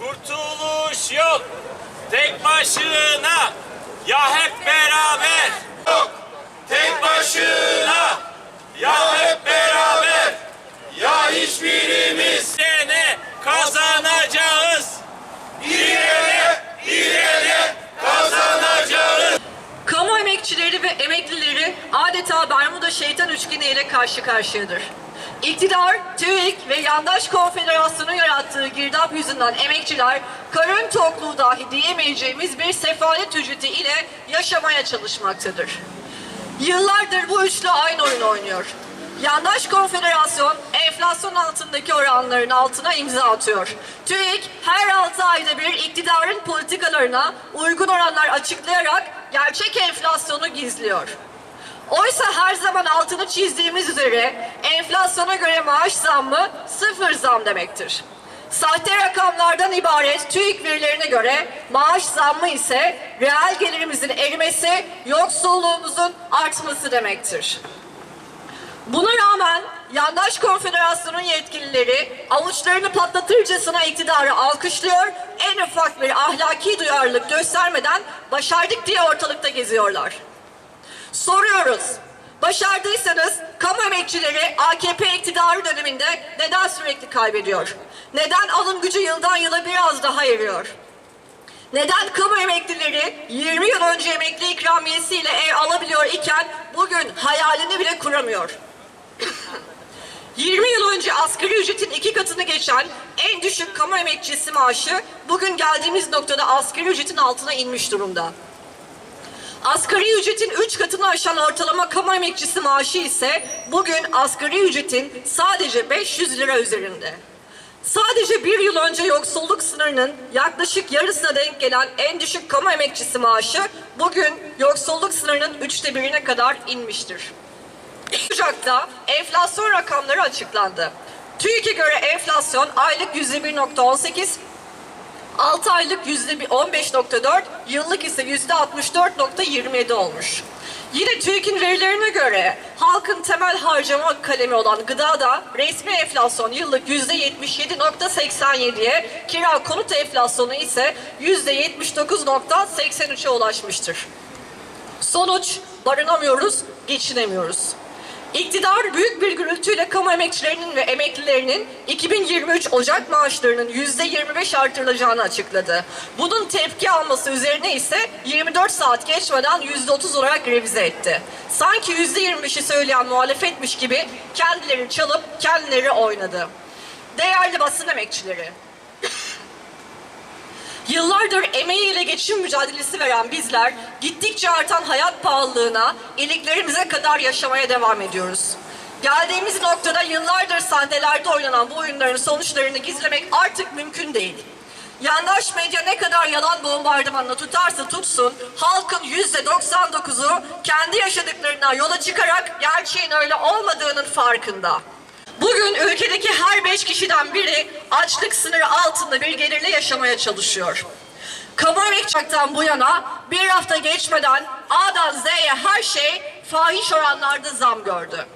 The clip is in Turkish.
Kurtuluş yok. Tek başına. Ya hep beraber. Yok. Tek başına. Ya hep beraber. Ya hiçbirimiz. Sene kazanacağız. Bir ele kazanacağız. Kamu emekçileri ve emeklileri adeta Bermuda şeytan üçgeni ile karşı karşıyadır. İktidar, TÜİK ve Yandaş Konfederasyonu yarattığı girdap yüzünden emekçiler karın tokluğu dahi diyemeyeceğimiz bir sefalet ücreti ile yaşamaya çalışmaktadır. Yıllardır bu üçlü aynı oyun oynuyor. Yandaş konfederasyon enflasyon altındaki oranların altına imza atıyor. TÜİK her 6 ayda bir iktidarın politikalarına uygun oranlar açıklayarak gerçek enflasyonu gizliyor. Oysa her zaman altını çizdiğimiz üzere enflasyona göre maaş zammı sıfır zam demektir. Sahte rakamlardan ibaret TÜİK verilerine göre maaş zammı ise reel gelirimizin erimesi, yoksulluğumuzun artması demektir. Buna rağmen yandaş konfederasyonun yetkilileri avuçlarını patlatırcasına iktidarı alkışlıyor, en ufak bir ahlaki duyarlılık göstermeden başardık diye ortalıkta geziyorlar. Soruyoruz. Başardıysanız kamu emekçileri AKP iktidarı döneminde neden sürekli kaybediyor? Neden alım gücü yıldan yıla biraz daha eriyor? Neden kamu emeklileri 20 yıl önce emekli ikramiyesiyle ev alabiliyor iken bugün hayalini bile kuramıyor? 20 yıl önce asgari ücretin iki katını geçen en düşük kamu emekçisi maaşı bugün geldiğimiz noktada asgari ücretin altına inmiş durumda. Asgari ücretin 3 katını aşan ortalama kamu emekçisi maaşı ise bugün asgari ücretin sadece 500 lira üzerinde. Sadece bir yıl önce yoksulluk sınırının yaklaşık yarısına denk gelen en düşük kamu emekçisi maaşı bugün yoksulluk sınırının üçte birine kadar inmiştir. Ocak'ta enflasyon rakamları açıklandı. TÜİK'e göre enflasyon aylık %1.18, 6 aylık yüzde 15.4, yıllık ise yüzde 64.27 olmuş. Yine TÜİK'in verilerine göre halkın temel harcama kalemi olan gıdada resmi enflasyon yıllık yüzde 77.87'ye, kira konut enflasyonu ise yüzde 79.83'e ulaşmıştır. Sonuç barınamıyoruz, geçinemiyoruz. İktidar büyük bir gürültüyle kamu emekçilerinin ve emeklilerinin 2023 Ocak maaşlarının %25 artırılacağını açıkladı. Bunun tepki alması üzerine ise 24 saat geçmeden %30 olarak revize etti. Sanki %25'i söyleyen muhalefetmiş gibi kendileri çalıp kendileri oynadı. Değerli basın emekçileri, Yıllardır emeğiyle geçim mücadelesi veren bizler gittikçe artan hayat pahalılığına iliklerimize kadar yaşamaya devam ediyoruz. Geldiğimiz noktada yıllardır sahnelerde oynanan bu oyunların sonuçlarını gizlemek artık mümkün değil. Yandaş medya ne kadar yalan bombardımanla tutarsa tutsun, halkın yüzde 99'u kendi yaşadıklarından yola çıkarak gerçeğin öyle olmadığının farkında. Bugün ülkedeki her kişiden biri açlık sınırı altında bir gelirle yaşamaya çalışıyor. Kamu emekçaktan bu yana bir hafta geçmeden A'dan Z'ye her şey fahiş oranlarda zam gördü.